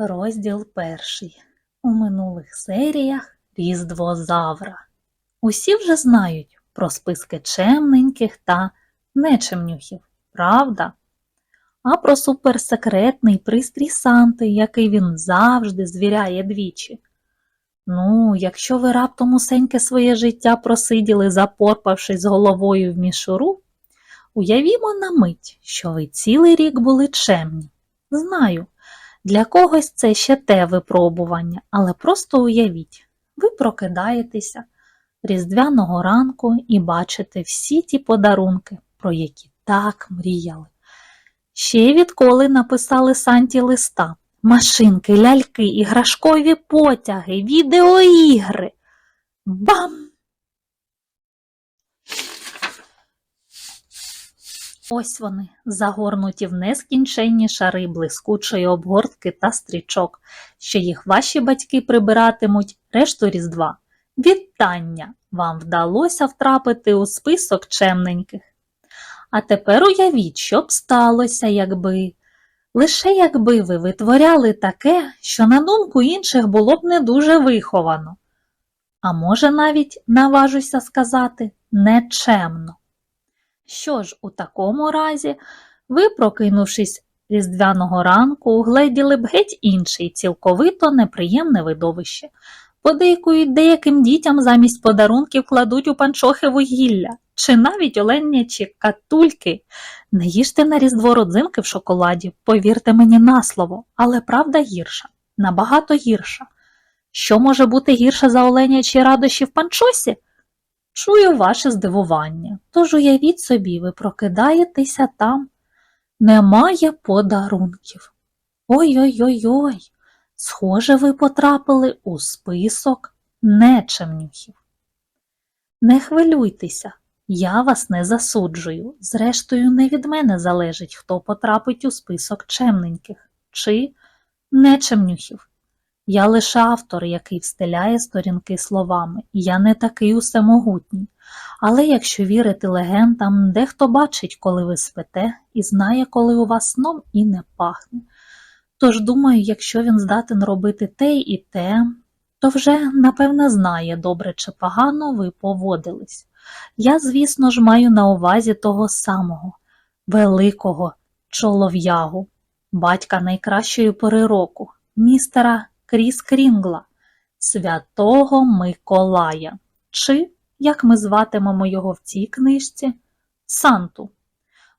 Розділ перший. У минулих серіях Різдвозавра. Усі вже знають про списки чемненьких та нечемнюхів, правда? А про суперсекретний пристрій Санти, який він завжди звіряє двічі. Ну, якщо ви раптом усеньке своє життя просиділи, запорпавшись головою в мішуру, уявімо на мить, що ви цілий рік були чемні. Знаю, для когось це ще те випробування, але просто уявіть, ви прокидаєтеся різдвяного ранку і бачите всі ті подарунки, про які так мріяли. Ще відколи написали Санті листа, машинки, ляльки, іграшкові потяги, відеоігри. Бам! Ось вони, загорнуті в нескінченні шари блискучої обгортки та стрічок, що їх ваші батьки прибиратимуть решту різдва. Вітання! Вам вдалося втрапити у список чемненьких. А тепер уявіть, що б сталося, якби. Лише якби ви витворяли таке, що на думку інших було б не дуже виховано. А може навіть, наважуся сказати, нечемно. Що ж, у такому разі, ви, прокинувшись різдвяного ранку, угледіли б геть інший, цілковито неприємне видовище. Подейкують деяким дітям замість подарунків кладуть у панчохи вугілля, чи навіть оленячі катульки. Не їжте на різдво родзинки в шоколаді, повірте мені на слово, але правда гірша, набагато гірша. Що може бути гірше за оленячі радощі в панчосі? Чую ваше здивування. Тож уявіть собі, ви прокидаєтеся там. Немає подарунків. Ой-ой-ой-ой, схоже, ви потрапили у список нечемнюхів. Не хвилюйтеся, я вас не засуджую. Зрештою, не від мене залежить, хто потрапить у список чемненьких чи нечемнюхів. Я лише автор, який встеляє сторінки словами, я не такий усемогутній. Але якщо вірити легендам, дехто бачить, коли ви спите, і знає, коли у вас сном і не пахне. Тож, думаю, якщо він здатен робити те і те, то вже, напевне, знає, добре чи погано ви поводились. Я, звісно ж, маю на увазі того самого, великого чолов'ягу, батька найкращої пори року, містера Кріс Крінгла, святого Миколая, чи, як ми зватимемо його в цій книжці, Санту.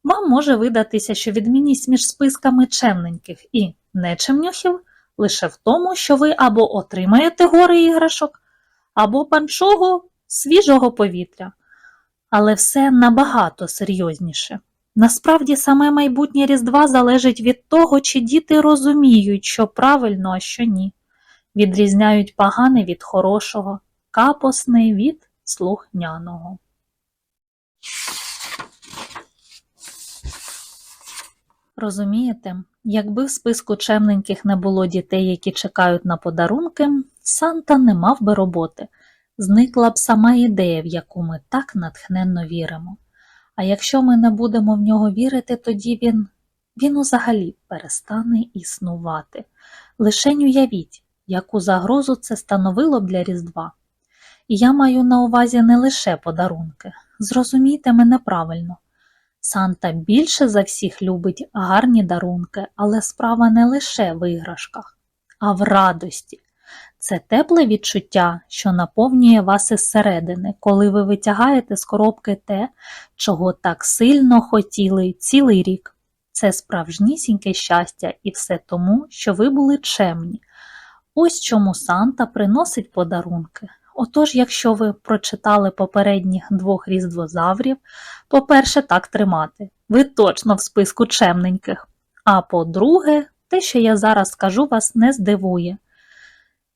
Вам може видатися, що відмінність між списками чемненьких і нечемнюхів лише в тому, що ви або отримаєте гори іграшок, або панчого свіжого повітря. Але все набагато серйозніше. Насправді саме майбутнє Різдва залежить від того, чи діти розуміють, що правильно, а що ні. Відрізняють погане від хорошого, капосне від слухняного. Розумієте, якби в списку чемненьких не було дітей, які чекають на подарунки, Санта не мав би роботи, зникла б сама ідея, в яку ми так натхненно віримо. А якщо ми не будемо в нього вірити, тоді він, він взагалі перестане існувати. Лишень уявіть, яку загрозу це становило б для Різдва. І я маю на увазі не лише подарунки. Зрозумійте мене правильно. Санта більше за всіх любить гарні дарунки, але справа не лише в іграшках, а в радості. Це тепле відчуття, що наповнює вас із середини, коли ви витягаєте з коробки те, чого так сильно хотіли цілий рік. Це справжнісіньке щастя і все тому, що ви були чемні. Ось чому Санта приносить подарунки. Отож, якщо ви прочитали попередніх двох різдвозаврів, по-перше, так тримати. Ви точно в списку чемненьких. А по-друге, те, що я зараз скажу, вас не здивує.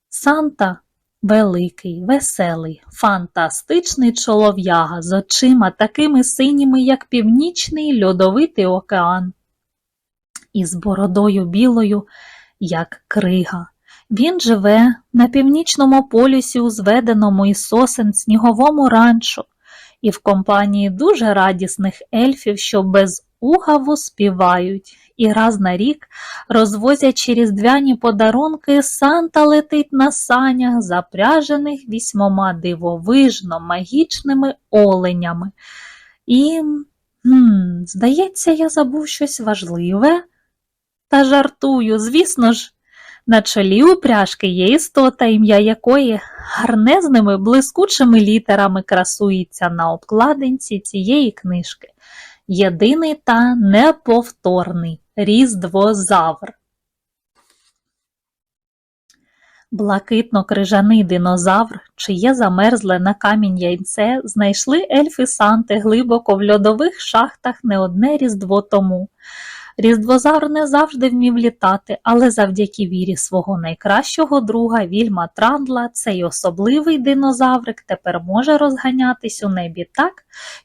Санта великий, веселий, фантастичний чолов'яга з очима такими синіми, як північний льодовитий океан, і з бородою білою, як крига. Він живе на північному полюсі у зведеному із сосен сніговому ранчо і в компанії дуже радісних ельфів, що без угаву співають, і раз на рік, розвозячи різдвяні подарунки, Санта летить на санях, запряжених вісьмома дивовижно магічними оленями. І, м, здається, я забув щось важливе. Та жартую, звісно ж, на чолі упряжки є істота, ім'я якої гарнезними блискучими літерами красується на обкладинці цієї книжки. Єдиний та неповторний різдвозавр. Блакитно-крижаний динозавр, чиє замерзле на камінь яйце, знайшли ельфи Санти глибоко в льодових шахтах не одне різдво тому. Різдвозавр не завжди вмів літати, але завдяки вірі свого найкращого друга Вільма Трандла цей особливий динозаврик тепер може розганятись у небі так,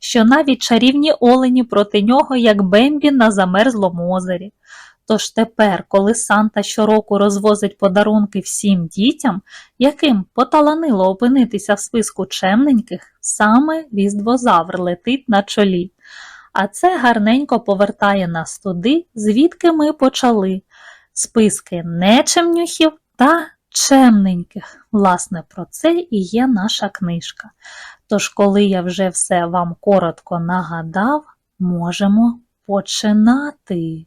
що навіть чарівні олені проти нього, як Бембі на замерзлому озері. Тож тепер, коли Санта щороку розвозить подарунки всім дітям, яким поталанило опинитися в списку чемненьких, саме різдвозавр летить на чолі. А це гарненько повертає нас туди, звідки ми почали. Списки нечемнюхів та чемненьких. Власне, про це і є наша книжка. Тож, коли я вже все вам коротко нагадав, можемо починати.